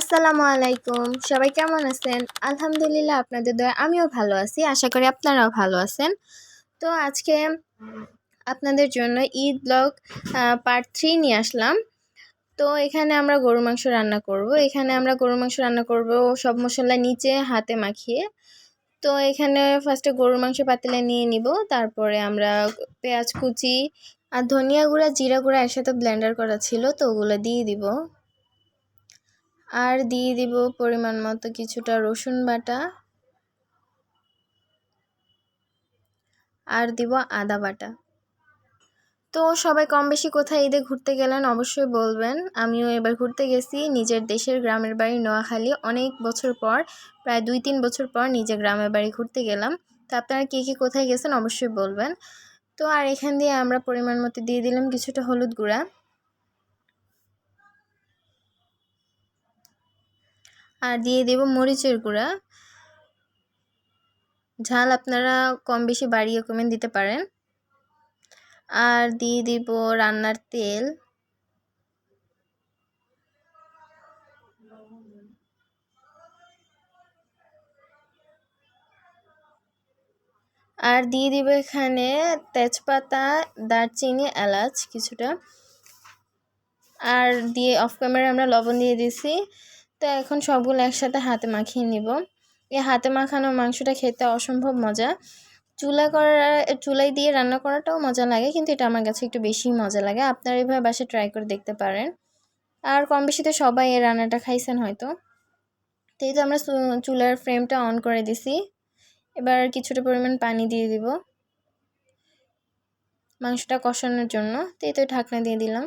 আসসালামু আলাইকুম। সবাই কেমন আছেন? আলহামদুলিল্লাহ আপনাদের দয়া, আমিও ভালো আছি, আশা করি আপনারাও ভালো আছেন। তো আজকে আপনাদের জন্য ঈদ ব্লগ পার্ট থ্রি নিয়ে আসলাম। তো এখানে আমরা গরু মাংস রান্না করব। এখানে আমরা গরু মাংস রান্না করব সব মশলা নিচে, হাতে মাখিয়ে। তো এখানে ফার্স্টে গরুর মাংস পাতিলে নিয়ে নিব, তারপরে আমরা পেঁয়াজ কুচি আর ধনিয়া গুঁড়া, জিরা গুঁড়া একসাথে ব্লেন্ডার করা ছিল, তো ওগুলো দিয়ে দিব। আর দিয়ে দিব পরিমাণ মতো কিছুটা রসুন বাটা। আর দিব আদা বাটা। তো সবাই কম বেশি কোথায় ঈদে ঘুরতে গেলেন অবশ্যই বলবেন। আমিও এবার ঘুরতে গেছি নিজের দেশের গ্রামের বাড়ি নোয়াখালী। অনেক বছর পর, প্রায় দুই তিন বছর পর নিজের গ্রামের বাড়ি ঘুরতে গেলাম। তো আপনারা কে কে কোথায় গেছেন অবশ্যই বলবেন। তো আর এখান দিয়ে আমরা পরিমাণ মতো দিয়ে দিলাম কিছুটা হলুদ গুঁড়া। আর দিয়ে দেব মরিচের গুঁড়া। ঝাল আপনারা কম বেশি বাড়িয়ে কমে দিতে পারেন। আর দিয়ে দিব রান্নার তেল। আর দিয়ে দিব এখানে তেজপাতা, দারচিনি, এলাচ কিছুটা। আর দিয়ে অফ ক্যামেরা আমরা লবণ দিয়ে দিছি তো এখন সবগুলো একসাথে হাতে মাখিয়ে নিব। এই হাতে মাখানো মাংসটা খেতে অসম্ভব মজা। চুলা করা, চুলাই দিয়ে রান্না করাটাও মজা লাগে, কিন্তু এটা আমার কাছে একটু বেশি মজা লাগে। আপনারা এইভাবে বাসে ট্রাই করে দেখতে পারেন। আর কম বেশি তো সবাই এই রান্নাটা খাইছেন হয়তো। তো এই তো আমরা চুলার ফ্রেমটা অন করে দিছি। এবার কিছুটা পরিমাণ পানি দিয়ে দিব। মাংসটা কষানোর জন্য। তো তো ঢাকনা দিয়ে দিলাম।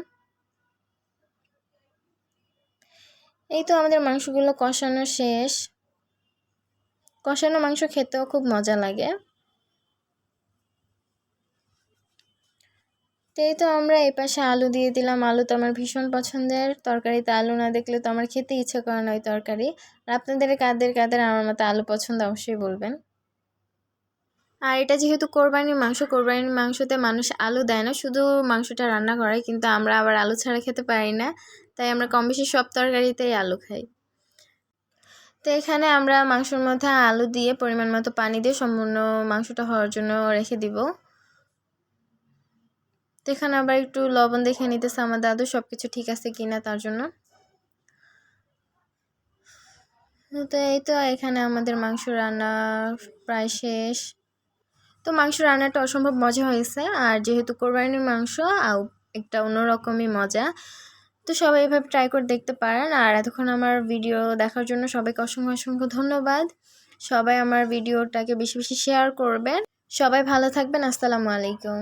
এই তো আমাদের মাংসগুলো কষানো শেষ। কষানো মাংস খেতেও খুব মজা লাগে। এই তো আমরা এই পাশে আলু দিয়ে দিলাম। আলু তো আমার ভীষণ পছন্দের। তরকারিতে আলু না দেখলে তো আমার খেতে ইচ্ছে করে না ওই তরকারি। আর আপনাদের কাদের কাদের আমার মতো আলু পছন্দ অবশ্যই বলবেন। আর এটা যেহেতু কোরবানির মাংস, কোরবানির মাংসতে মানুষ আলু দেয় না। শুধু মাংসটা রান্না করে কিন্তু আমরা আবার আলু ছাড়া খেতে পারি না। তাই আমরা কম বেশি সব তরকারিতেই আলু খাই। তো এখানে আমরা মাংসের মধ্যে আলু দিয়ে পরিমাণ মতো পানি দিয়ে সম্পূর্ণ মাংসটা হওয়ার জন্য রেখে দিব। তো এখানে আবার একটু লবণ দেখে নিতেছে আমার দাদু সব কিছু ঠিক আছে কিনা তার জন্য। তো এই তো এখানে আমাদের মাংস রান্না প্রায় শেষ। তো মাংস রান্নাটা অসম্ভব মজা হয়েছে, আর যেহেতু কোরবানির মাংস একটা অন্যরকমই মজা। তো সবাই এভাবে ট্রাই করে দেখতে পারেন। আর এতক্ষণ আমার ভিডিও দেখার জন্য সবাইকে অসংখ্য অসংখ্য ধন্যবাদ। সবাই আমার ভিডিওটাকে বেশি বেশি শেয়ার করবেন। সবাই ভালো থাকবেন। আসসালামু আলাইকুম।